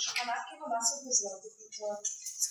Шоколадки вода собі зробить. Тобто з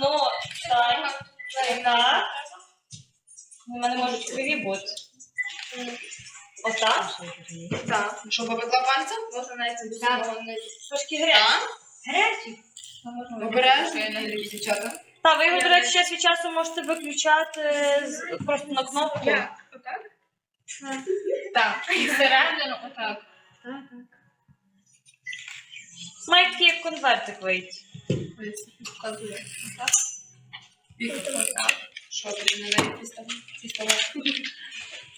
Ну, так, так? ну. У мене можуть криві бути. Отак? Так. Що, попекла пальцем? Можна навіть без Трошки. Ну, можна Обережно, дівчата. Та, ви його, до речі, час від часу можете виключати з- просто на кнопку. Як? Отак? Так. І всередину отак. Має такий як конвертик вийти. Показує. Отак. І отак. Що тобі не дають пістолет?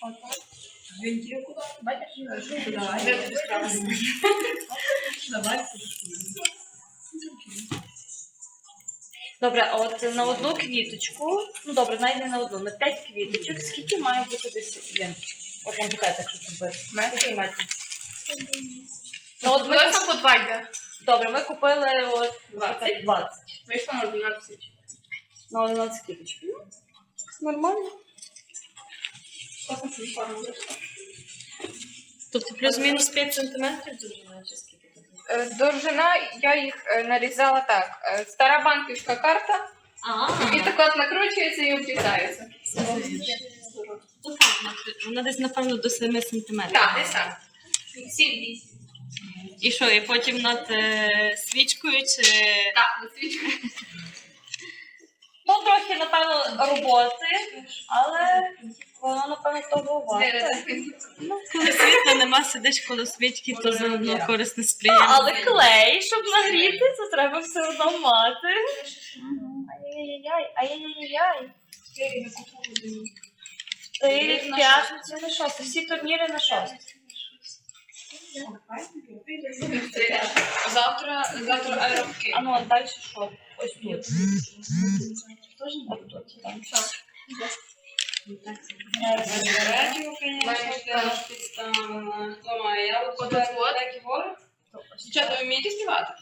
Отак. Вентиль куди? Бачиш? Давай. Де тобі справа? Давай. Добре, а от на одну квіточку, ну добре, навіть не на одну, на п'ять квіточок, скільки має бути десь ленточки? От вам питаєте, якщо це буде. Який метр? Ну, от ми, Близько по два йде. добре, ми купили от 20. 20 Вийшло на 12. на 11 квіточок. Ну, нормально. Тобто плюс-мінус 5 сантиметрів довжина чи скільки тут? Е, Довжина, я їх е, нарізала так. Е, Стара банківська карта, і так от накручується і обрізається. Вона десь, напевно, до 7 сантиметрів. Так, десь так. Сім-вісім. І що, і потім над е, свічкою чи. Так, на свічку. Ну, трохи, напевно, роботи, але воно, напевно. Ну, коли світла нема, сидиш коло свічки, то заодно корисне сприємне. але клей, щоб нагріти, це треба все одно мати. Ай-яй-яй, ай-яй-яй. Чотири, п'ять, на шосте. Всі турніри на шосте. Завтра, завтра аеробки. А ну, а далі що? Ось тут. Теж не тут, так? Радіо, звісно, теж підставлена. Хто? Я от так і говорю? Дівчата, ви вмієте співати?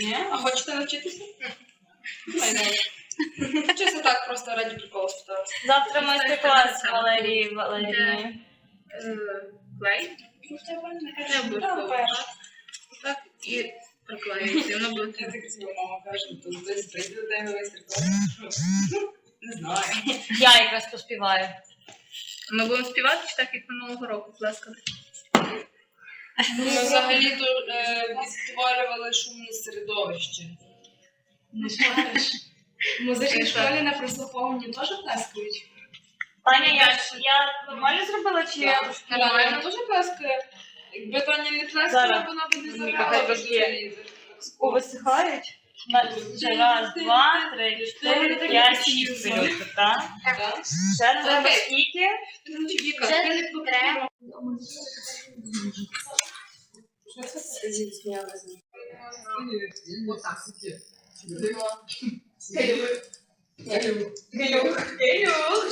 Ні? А хочете навчитися? Чисто так, просто раді приколу спитала. Завтра майстер-клас з Валерією Валерією. Клей? Так, і приклеюється. Воно буде так ціла мама каже, то десь прийде тебе майстер-клас. Не знаю. Я якраз поспіваю. Ми будемо співати чи так, як минулого року, будь ласка. Ми взагалі-то е, відтворювали шумне середовище. Не шариш. В музичній школі на прослуховуванні теж плескають? Таня, я, я нормально зробила чи я Нормально, дуже плескає. Якби Тоня не плескала, Зараз. вона б не Мені є. повисихають? Раз, два, три, чотири, п'ять, шість пильоток, так? Так. Ще треба скільки? Не треба.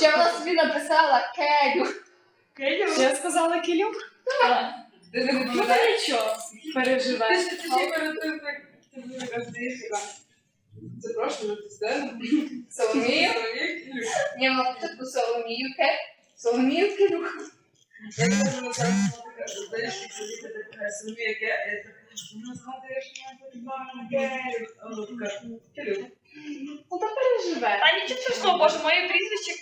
Я вона собі написала Келю. Я сказала Келюк? Ти не Ну, нічого. Переживе. Ти ж ти на сцену. Соломію? Соломію. Ні, ну спочатку Соломію Кель. Соломію Я кажу, ну так, знаєш, як тобі така Соломія, я кажу, ну. Ну то переживе. Та нічого страшного, боже, моє прізвище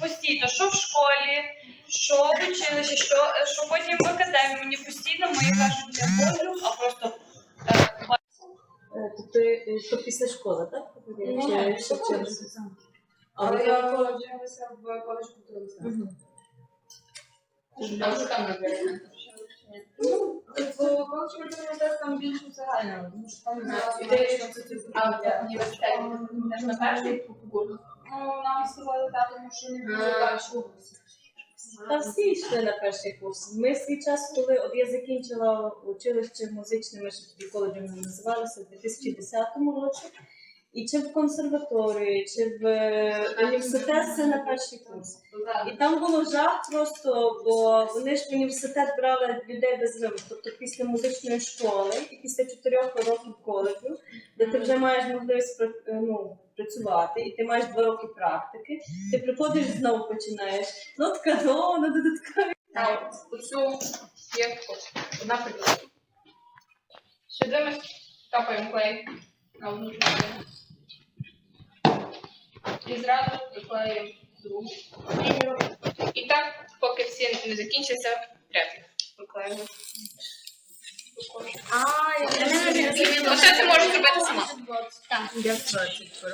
постійно, що в школі, що в училищі, що, що потім в академії. Мені постійно мої кажуть, я Божу, а просто е, то після школи, так? Ну, Чи- після чи- школи. чи- Але я вчилася в коледж культури мистецтв. Мгм. А що там написано? Ну, в коледж культури мистецтв там більше загально, тому що там А, ідея, що це А в університеті теж на перший курс? Ну, нам сказали так, тому що не було А. далі області. Та всі йшли на перший курс. Ми свій час, коли от я закінчила училище музичне, ми ще тоді коледжем називалися, в 2010 році. І чи в консерваторії, чи в е, університет це на перший курс. І там було жах просто, бо вони ж в університет брали людей без вимог. Тобто після музичної школи і після чотирьох років коледжу, де ти вже маєш можливість е, ну, працювати, і ти маєш два роки практики, ти приходиш знову починаєш. Ну, така, ну, на додаткові. А от оцю одна прикладна. Сюди ми капаємо клей на одну. І зразу приклеїмо другу. І так, поки всі не закінчаться, ряд приклеїмо. Оце ти можеш зробити сама.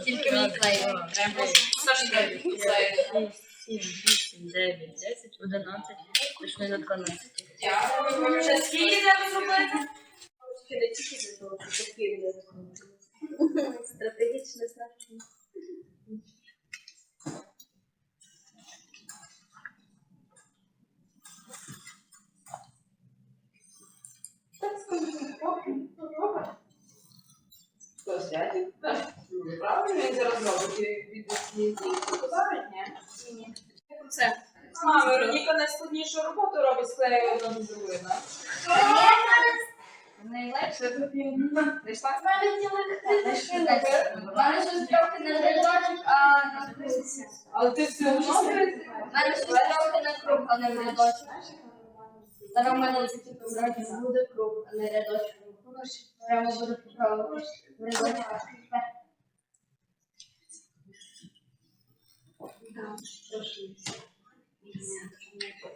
Тільки мені клеїмо. Саша, клеїмо. 7, 8, 9, 10, 11, пішли на 12. Скільки треба зробити? Не тільки для того, що папір не Стратегічне значення. Хто сядь? Правильно, він зараз робить від ні? Це. А, Вероніка найскладнішу роботу робить, склеює одну з другою, так? Найлегше. Знайшла? У мене щось трохи не рядочок, а на круг. Але ти все одно У мене щось трохи на круг, а не в рядочок. Зараз у мене типу зразу буде круг, а не рядочок. Прямо буде поправити. В рядочок.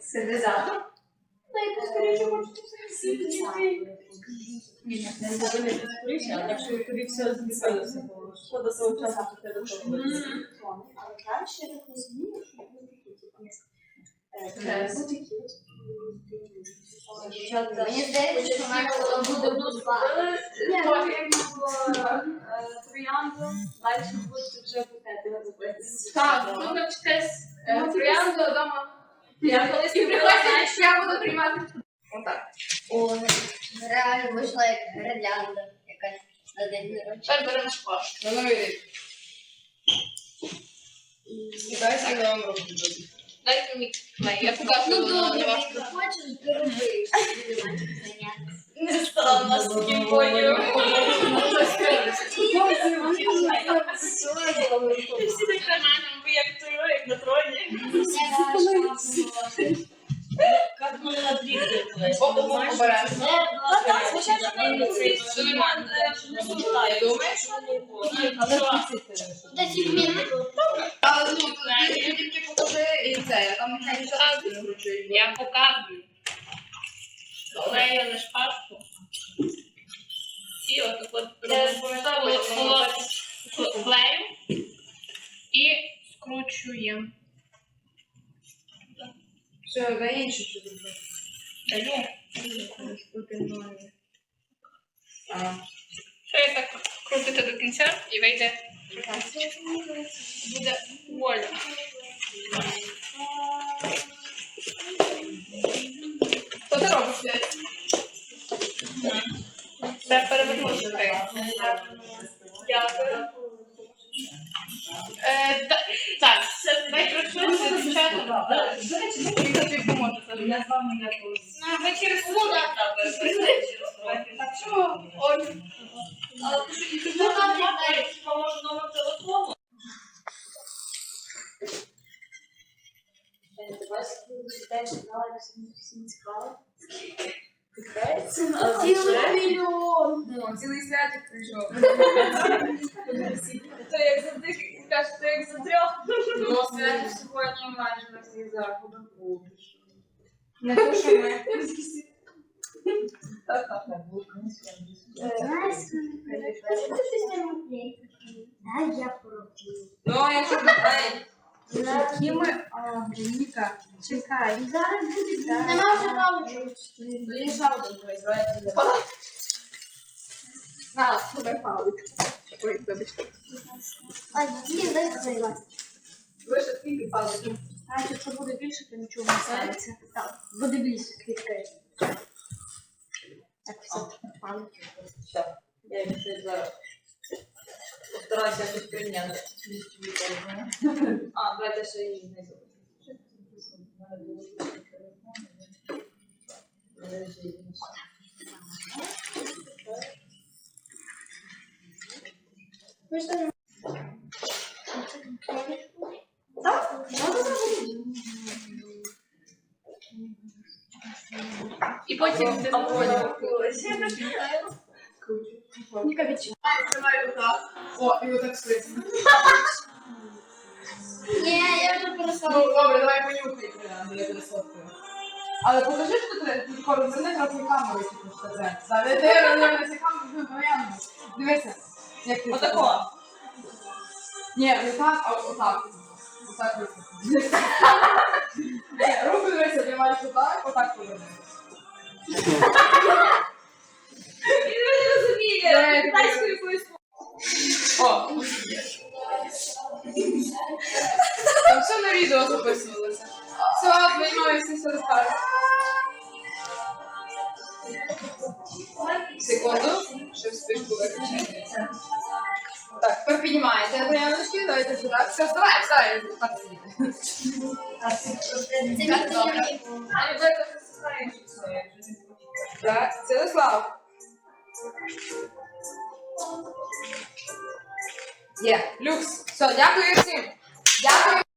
Синтезатор. Та й поскоріше хочете Не буде поскоріше, а якщо тобі все змістилося, то шкода свого часу, що тебе робити. Мені здається, що в мене воно буде два. Троянду, далі будете вже букети. Так, ну навчитесь троянду вдома. Я колись І приходьте, що я буду приймати. Отак. О, реально вийшла як гірлянда якась на день народження. Тепер беремо шпаж. На новий рік. І дайте я вам руку Дайте мені клей. Я покажу Ну воно добре, не важко. якщо хочеш, ти. Не стала нас таким поняв. Всі так кажуть, ви як той як на троні. Як ми на дві нормально. Я думаю, що не буде. Але Десь відмінно. Але ну, ти тільки це, там нехай нічого не вручує. Я показую. Клею на шпажку. І от от клею і скручуємо. Все, за інше що зробити. Даю. А. Так крутите до кінця і вийде. Буде воля. Що ти робиш? Це перевернути. Дякую. Е, та- Так, працюємо дівчата. До речі, мені тобі поможе. Я з вами якось. Ви через вода Так ну, цілий святик прийшов. То як завжди, кажеш, то як за трьох. Ну, святик сьогодні майже на всіх заходах буде. Не то, що ми. Так, так, не було, звісно. Пробую. Ну, якщо питає, Якими Вероніка, чекай. Зараз буде. Нема вже є ще один производитель. На, тебе паличку. Ой, вибачте. А, ні, дай закривати. лише скільки паликів. А якщо буде більше, то нічого не станеться. Так, буде більше квітки. Так, все, паличок. Все, я ще зараз. Постараюся тут прийняти. А, давайте ще її знизу. І потім ти Ніка відчула. Тримай отак. О, і отак спить. Ні, я вже Ну, перестала. добре, давай понюхай прямо, я сфоткаю. Але покажи, що ти ти тако розверни трохи камеру, типу, що це. Заведи, розверни камеру, ну, правильно. Дивися, як ти. Отако. Ні, не так, а отак. Отак руку. Ні, руку дивися, ти маєш отак, отак поверни. Записувалося. Все, приймаюся, все. Секунду, ще вспишку виключити. Так, тепер піднімаєте Адрианочки, давайте сюди. Все, вставай, вставай, так. Це мій приємний. Так, Святослав. Є, люкс. Все, дякую всім. Дякую.